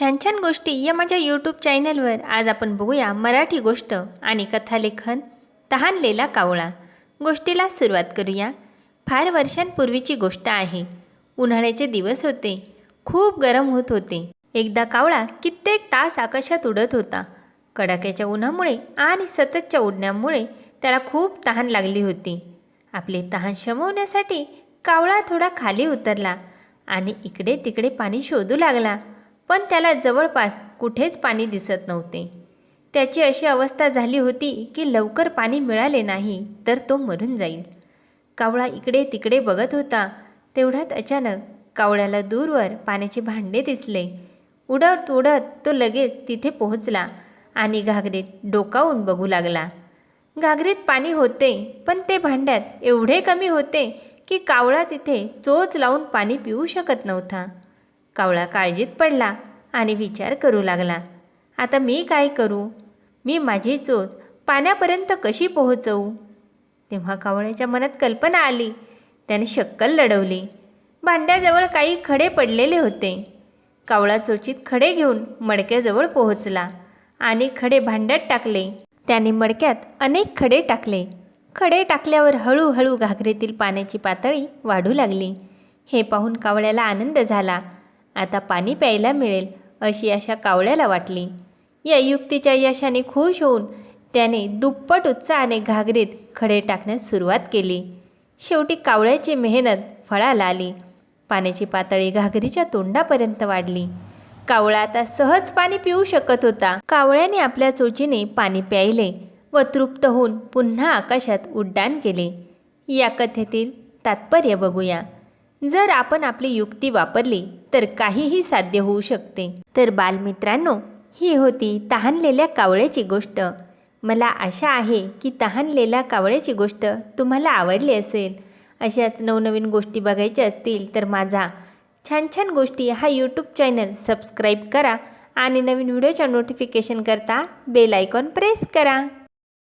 छान छान गोष्टी या माझ्या यूट्यूब चॅनलवर आज आपण बघूया मराठी गोष्ट आणि कथालेखन तहानलेला कावळा. गोष्टीला सुरुवात करूया. फार वर्षांपूर्वीची गोष्ट आहे. उन्हाळ्याचे दिवस होते. खूप गरम होत होते. एकदा कावळा कित्येक तास आकाशात उडत होता. कडाक्याच्या उन्हामुळे आणि सततच्या उडण्यामुळे त्याला खूप तहान लागली होती. आपले तहान शमवण्यासाठी कावळा थोडा खाली उतरला आणि इकडे तिकडे पाणी शोधू लागला. पण त्याला जवळपास कुठेच पाणी दिसत नव्हते. त्याची अशी अवस्था झाली होती की लवकर पाणी मिळाले नाही तर तो मरून जाईल. कावळा इकडे तिकडे बघत होता. तेवढ्यात अचानक कावळ्याला दूरवर पाण्याचे भांडे दिसले. उडत उडत तो लगेच तिथे पोहोचला आणि घागरीत डोकावून बघू लागला. घागरीत पाणी होते पण ते भांड्यात एवढे कमी होते की कावळा तिथे चोच लावून पाणी पिऊ शकत नव्हता. कावळा काळजीत पडला आणि विचार करू लागला. आता मी काय करू? मी माझी चोच पाण्यापर्यंत कशी पोहोचवू? तेव्हा कावळ्याच्या मनात कल्पना आली. त्याने शक्कल लढवली. भांड्याजवळ काही खडे पडलेले होते. कावळा चोचीत खडे घेऊन मडक्याजवळ पोहोचला आणि खडे भांड्यात टाकले. त्याने मडक्यात अनेक खडे टाकले. खडे टाकल्यावर हळूहळू घागरीतील पाण्याची पातळी वाढू लागली. हे पाहून कावळ्याला आनंद झाला. आता पाणी प्यायला मिळेल अशी आशा कावळ्याला वाटली. या युक्तीच्या यशाने खुश होऊन त्याने दुप्पट उत्साहाने घागरीत खडे टाकण्यास सुरुवात केली. शेवटी कावळ्याची मेहनत फळाला आली. पाण्याची पातळी घागरीच्या तोंडापर्यंत वाढली. कावळा आता सहज पाणी पिऊ शकत होता. कावळ्याने आपल्या चोचीने पाणी प्यायले व तृप्त होऊन पुन्हा आकाशात उड्डाण केले. या कथेतील तात्पर्य बघूया. जर आपण आपली युक्ती वापरली तर काहीही साध्य होऊ शकते. तर बालमित्रांनो ही होती तहानलेल्या कावळ्याची गोष्ट. मला आशा आहे की तहानलेल्या कावळ्याची गोष्ट तुम्हाला आवडली असेल. अशाच नवनवीन गोष्टी बघायच्या असतील तर माझा छान छान गोष्टी हा यूट्यूब चॅनल सबस्क्राईब करा आणि नवीन व्हिडिओच्या नोटिफिकेशन करता बेल आयकॉन प्रेस करा.